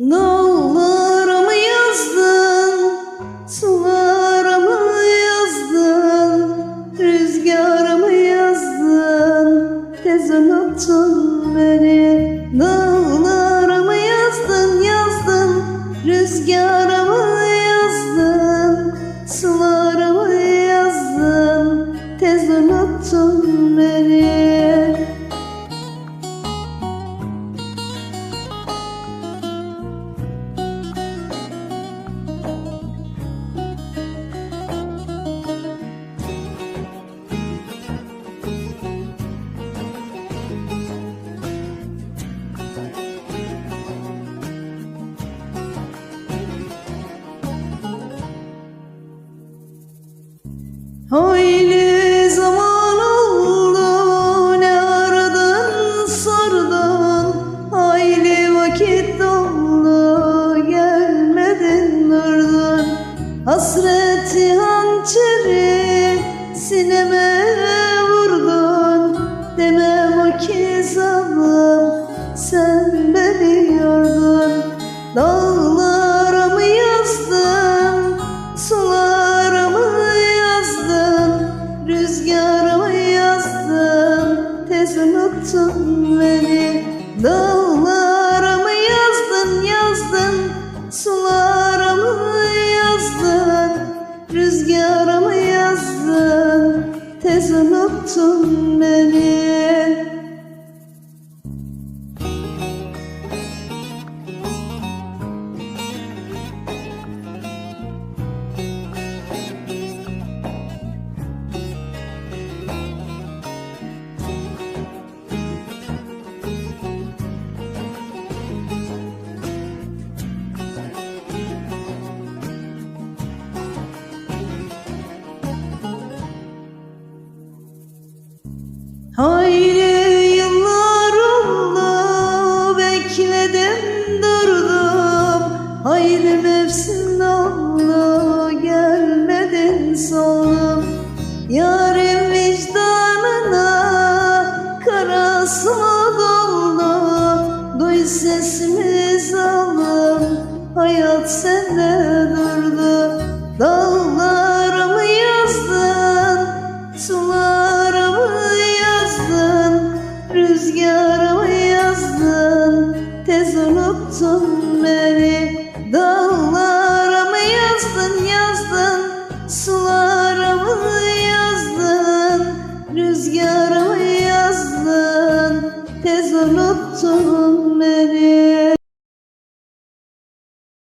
Dağlarımı yazdın, sularımı yazdın, rüzgarımı yazdın, tez unuttun beni. Dağlarımı yazdın, yazdın, rüzgarımı Hayli zaman oldu ne aradın sordun Hayli vakit doldu gelmedin durdun Hasreti hançeri sineme vurdun. Demem o ki zalim sen beni yordun. Dağlarımı Dağlarımı yazdın yazdın Sularımı yazdın Rüzgarımı yazdın. Tez unuttun beni Hayli yıllar oldu bekledim durdum. Hayli mevsim oldu gelmedin solum Yarın vicdanına karası mı doldu. Duy sesimi hayat sende durdu unuttun beni. Dağlarımı yazdın, yazdın, sularımı yazdın, rüzgarımı yazdın, tez unuttun beni.